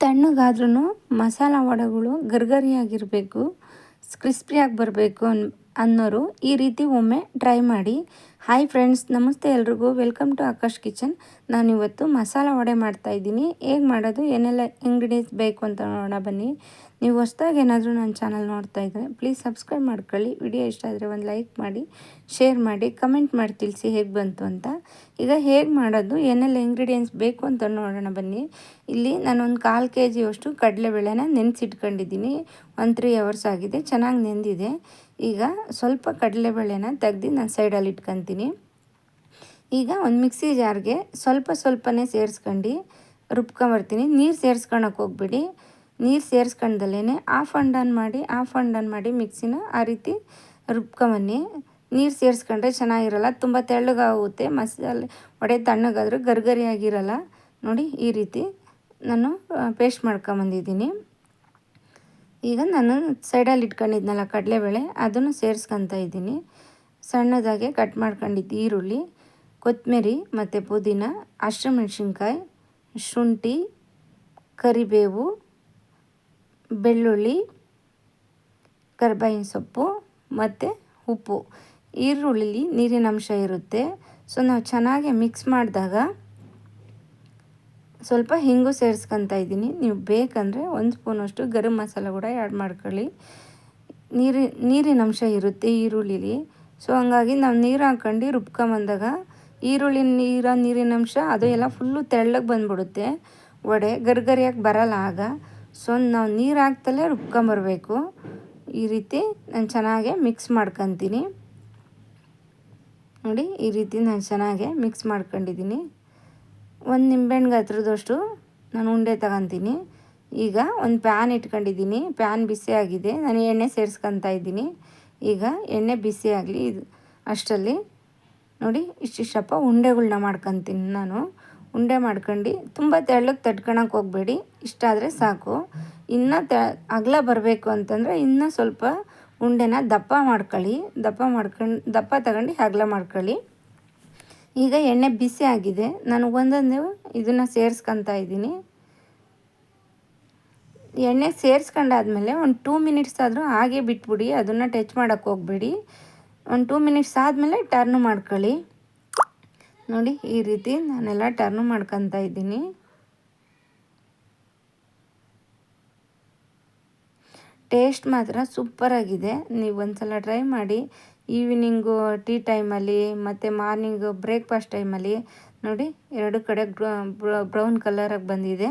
ತಣ್ಣಗಾದ್ರೂ ಮಸಾಲ ವಡೆಗಳು ಗರ್ಗರಿಯಾಗಿರಬೇಕು ಕ್ರಿಸ್ಪಿಯಾಗಿ ಬರಬೇಕು ಅನ್ನೋರು ಈ ರೀತಿ ಒಮ್ಮೆ ಟ್ರೈ ಮಾಡಿ. ಹಾಯ್ ಫ್ರೆಂಡ್ಸ್, ನಮಸ್ತೆ ಎಲ್ರಿಗೂ. Welcome to Akash kitchen. ನಾನಿವತ್ತು ಮಸಾಲ ವಡೆ ಮಾಡ್ತಾಯಿದ್ದೀನಿ ಹೇಗೆ ಮಾಡೋದು, ಏನೆಲ್ಲ ಇಂಗ್ರೀಡಿಯೆಂಟ್ಸ್ ಬೇಕು ಅಂತ ನೋಡೋಣ ಬನ್ನಿ. ನೀವು ಹೊಸ್ದಾಗಿ ಏನಾದರೂ ನನ್ನ ಚಾನಲ್ ನೋಡ್ತಾ ಇದ್ದರೆ ಪ್ಲೀಸ್ ಸಬ್ಸ್ಕ್ರೈಬ್ ಮಾಡ್ಕೊಳ್ಳಿ. ವಿಡಿಯೋ ಇಷ್ಟ ಆದರೆ ಒಂದು ಲೈಕ್ ಮಾಡಿ ಶೇರ್ ಮಾಡಿ ಕಮೆಂಟ್ ಮಾಡಿ ತಿಳಿಸಿ ಹೇಗೆ ಬಂತು ಅಂತ. ಈಗ ಹೇಗೆ ಮಾಡೋದು, ಏನೆಲ್ಲ ಇಂಗ್ರೀಡಿಯೆಂಟ್ಸ್ ಬೇಕು ಅಂತ ನೋಡೋಣ ಬನ್ನಿ. ಇಲ್ಲಿ ನಾನೊಂದು ಕಾಲು ಕೆ ಜಿಯಷ್ಟು ಕಡಲೆಬೇಳೆನ ನೆನೆಸಿಟ್ಕೊಂಡಿದ್ದೀನಿ. ಒಂದು ತ್ರೀ ಅವರ್ಸ್ ಆಗಿದೆ, ಚೆನ್ನಾಗಿ ನೆಂದಿದೆ. ಈಗ ಸ್ವಲ್ಪ ಕಡಲೆಬೇಳೆನ ತೆಗ್ದು ನಾನು ಸೈಡಲ್ಲಿ ಇಟ್ಕೊತೀನಿ. ಈಗ ಒಂದು ಮಿಕ್ಸಿ ಜಾರ್ಗೆ ಸ್ವಲ್ಪ ಸ್ವಲ್ಪನೇ ಸೇರಿಸ್ಕೊಂಡು ರುಬ್ಕೊಂಬರ್ತೀನಿ. ನೀರು ಸೇರಿಸ್ಕೊಳಕ್ಕೆ ಹೋಗ್ಬೇಡಿ. ನೀರು ಸೇರಿಸ್ಕೊಂಡಲ್ಲೇ ಆಫ್ ಆ್ಯಂಡ್ ಆನ್ ಮಾಡಿ ಆಫ್ ಆ್ಯಂಡ್ ಆನ್ ಮಾಡಿ ಮಿಕ್ಸಿನ ಆ ರೀತಿ ರುಬ್ಕೊಂಬನ್ನಿ. ನೀರು ಸೇರಿಸ್ಕೊಂಡ್ರೆ ಚೆನ್ನಾಗಿರಲ್ಲ, ತುಂಬ ತೆಳ್ಳಗಾಗುತ್ತೆ, ಮಸಾಲೆ ಒಡೆ ತಣ್ಣಗಾದರೂ ಗರ್ಗರಿಯಾಗಿರಲ್ಲ. ನೋಡಿ ಈ ರೀತಿ ನಾನು ಪೇಸ್ಟ್ ಮಾಡ್ಕೊಂಬಂದಿದ್ದೀನಿ. ಈಗ ನಾನು ಸೈಡಲ್ಲಿ ಇಟ್ಕೊಂಡಿದ್ನಲ್ಲ ಕಡಲೆಬೇಳೆ, ಅದನ್ನು ಸೇರಿಸ್ಕೊತ ಇದ್ದೀನಿ. ಸಣ್ಣದಾಗೆ ಕಟ್ ಮಾಡ್ಕೊಂಡಿದ್ದು ಈರುಳ್ಳಿ, ಕೊತ್ತಂಬರಿ ಮತ್ತು ಪುದೀನ ಹಸಿಮೆಣ್ಸಿನ್ಕಾಯಿ ಶುಂಠಿ, ಕರಿಬೇವು, ಬೆಳ್ಳುಳ್ಳಿ ಕರ್ಬಾಯಿನ ಸೊಪ್ಪು ಮತ್ತು ಉಪ್ಪು. ಈರುಳ್ಳಿಲಿ ನೀರಿನ ಅಂಶ ಇರುತ್ತೆ. ಸೊ ನಾವು ಚೆನ್ನಾಗಿ ಮಿಕ್ಸ್ ಮಾಡಿದಾಗ ಸ್ವಲ್ಪ ಹಿಂಗು ಸೇರಿಸ್ಕೊತ ಇದ್ದೀನಿ. ನೀವು ಬೇಕಂದರೆ ಒಂದು ಸ್ಪೂನಷ್ಟು ಗರಂ ಮಸಾಲ ಕೂಡ ಆ್ಯಡ್ ಮಾಡ್ಕೊಳ್ಳಿ. ನೀರಿ, ನೀರಿನ ಅಂಶ ಇರುತ್ತೆ ಈರುಳ್ಳಿಲಿ. ಸೊ ಹಂಗಾಗಿ ನಾವು ನೀರು ಹಾಕ್ಕೊಂಡು ರುಬ್ಕೊಂಬಂದಾಗ ಈರುಳ್ಳಿ ನೀರ, ನೀರಿನ ಅಂಶ ಅದು ಎಲ್ಲ ಫುಲ್ಲು ತೆಳ್ಳಗೆ ಬಂದ್ಬಿಡುತ್ತೆ. ವಡೆ ಗರ್ಗರಿಯಾಗಿ ಬರಲ್ಲ ಆಗ. ಸೊ ನಾವು ನೀರು ಹಾಕ್ತಲೇ ರುಬ್ಕೊಂಬರ್ಬೇಕು ಈ ರೀತಿ ನಾನು ಚೆನ್ನಾಗೆ ಮಿಕ್ಸ್ ಮಾಡ್ಕೊತೀನಿ. ನೋಡಿ, ಈ ರೀತಿ ನಾನು ಚೆನ್ನಾಗೆ ಮಿಕ್ಸ್ ಮಾಡ್ಕೊಂಡಿದ್ದೀನಿ. ಒಂದು ನಿಂಬೆಹಣ್ಣು ಗಾತ್ರದಷ್ಟು ನಾನು ಉಂಡೆ ತಗೊತೀನಿ. ಈಗ ಒಂದು ಪ್ಯಾನ್ ಇಟ್ಕೊಂಡಿದ್ದೀನಿ. ಪ್ಯಾನ್ ಬಿಸಿ ಆಗಿದೆ. ನಾನು ಎಣ್ಣೆ ಸೇರಿಸ್ಕೊತಾ ಇದ್ದೀನಿ. ಈಗ ಎಣ್ಣೆ ಬಿಸಿ ಆಗಲಿ, ಇದು ಅಷ್ಟರಲ್ಲಿ ನೋಡಿ ಇಷ್ಟಿಷ್ಟಪ್ಪ ಉಂಡೆಗಳನ್ನ ಮಾಡ್ಕೊತೀನಿ ನಾನು. ಉಂಡೆ ಮಾಡ್ಕೊಂಡು ತುಂಬ ತೆಳ್ಳಗೆ ತಟ್ಕೊಳಕ್ಕೆ ಹೋಗಬೇಡಿ. ಇಷ್ಟಾದರೆ ಸಾಕು. ಇನ್ನೂ ತ, ಅಗಲ ಬರಬೇಕು ಅಂತಂದರೆ ಇನ್ನೂ ಸ್ವಲ್ಪ ಉಂಡೆನ ದಪ್ಪ ಮಾಡ್ಕೊಳ್ಳಿ. ದಪ್ಪ ಮಾಡ್ಕೊಂಡು, ದಪ್ಪ ತಗೊಂಡು ಅಗಲ ಮಾಡ್ಕೊಳ್ಳಿ. ಈಗ ಎಣ್ಣೆ ಬಿಸಿ ಆಗಿದೆ. ನಾನು ಒಂದೊಂದು ಇದನ್ನು ಸೇರಿಸ್ಕೊತಾ ಇದ್ದೀನಿ. ಎಣ್ಣೆ ಸೇರಿಸ್ಕೊಂಡಾದ್ಮೇಲೆ ಒಂದು ಟೂ ಮಿನಿಟ್ಸ್ ಆದರೂ ಹಾಗೆ ಬಿಟ್ಬಿಡಿ, ಅದನ್ನು ಟಚ್ ಮಾಡೋಕ್ಕೆ ಹೋಗಬೇಡಿ. ಒಂದು ಟೂ ಮಿನಿಟ್ಸ್ ಆದಮೇಲೆ ಟರ್ನ್ ಮಾಡ್ಕೊಳ್ಳಿ. ನೋಡಿ, ಈ ರೀತಿ ನಾನೆಲ್ಲ ಟರ್ನ್ ಮಾಡ್ಕೊತಾ ಇದ್ದೀನಿ. ಟೇಸ್ಟ್ ಮಾತ್ರ ಸೂಪರಾಗಿದೆ ನೀವು ಒಂದ್ಸಲ ಟ್ರೈ ಮಾಡಿ. ಈವ್ನಿಂಗು ಟೀ ಟೈಮಲ್ಲಿ ಮತ್ತು ಮಾರ್ನಿಂಗು ಬ್ರೇಕ್ಫಾಸ್ಟ್ ಟೈಮಲ್ಲಿ ನೋಡಿ ಎರಡು ಕಡೆ ಬ್ರೌನ್ ಕಲರಾಗಿ ಬಂದಿದೆ.